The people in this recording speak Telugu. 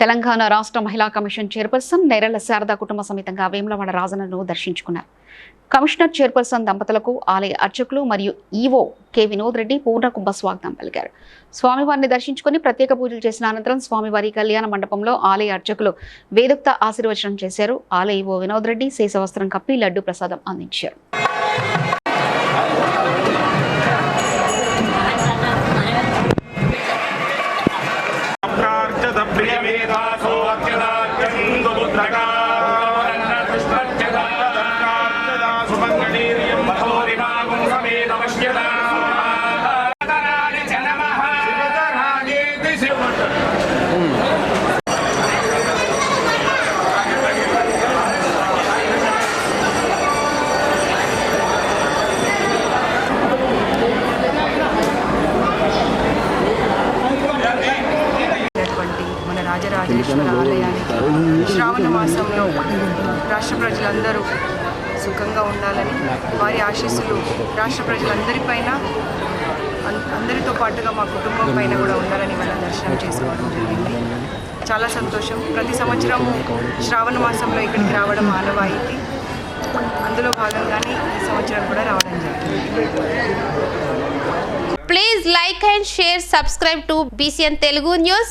తెలంగాణ రాష్ట్ర మహిళా కమిషన్ చైర్పర్సన్ నేరల శారదా కుటుంబ సమేతంగా వేములవాడ రాజన్నను దర్శించుకున్నారు. కమిషనర్ చైర్పర్సన్ దంపతులకు ఆలయ అర్చకులు మరియు ఈవో కె వినోద్ రెడ్డి పూర్ణకుంభ స్వాగతం పలికారు. స్వామివారిని దర్శించుకుని ప్రత్యేక పూజలు చేసిన అనంతరం స్వామివారి కళ్యాణ మండపంలో ఆలయ అర్చకులు వేదుక్త ఆశీర్వచనం చేశారు. ఆలయ ఈవో వినోద్ రెడ్డి శేషవస్త్రం కప్పి లడ్డు ప్రసాదం అందించారు. రాజరాజేశ్వర ఆలయానికి శ్రావణ మాసంలో రాష్ట్ర ప్రజలందరూ సుఖంగా ఉండాలని వారి ఆశీస్సులు రాష్ట్ర ప్రజలందరిపైన అందరితో పాటుగా మా కుటుంబం పైన కూడా ఉండాలని మన దర్శనం చేసుకోవడం జరిగింది. చాలా సంతోషం. ప్రతి సంవత్సరము శ్రావణ మాసంలో ఇక్కడికి రావడం ఆనవాయితీ. అందులో భాగంగానే ఈ సంవత్సరం కూడా రావడం జరిగింది. Please like and share, subscribe to BCN Telugu News.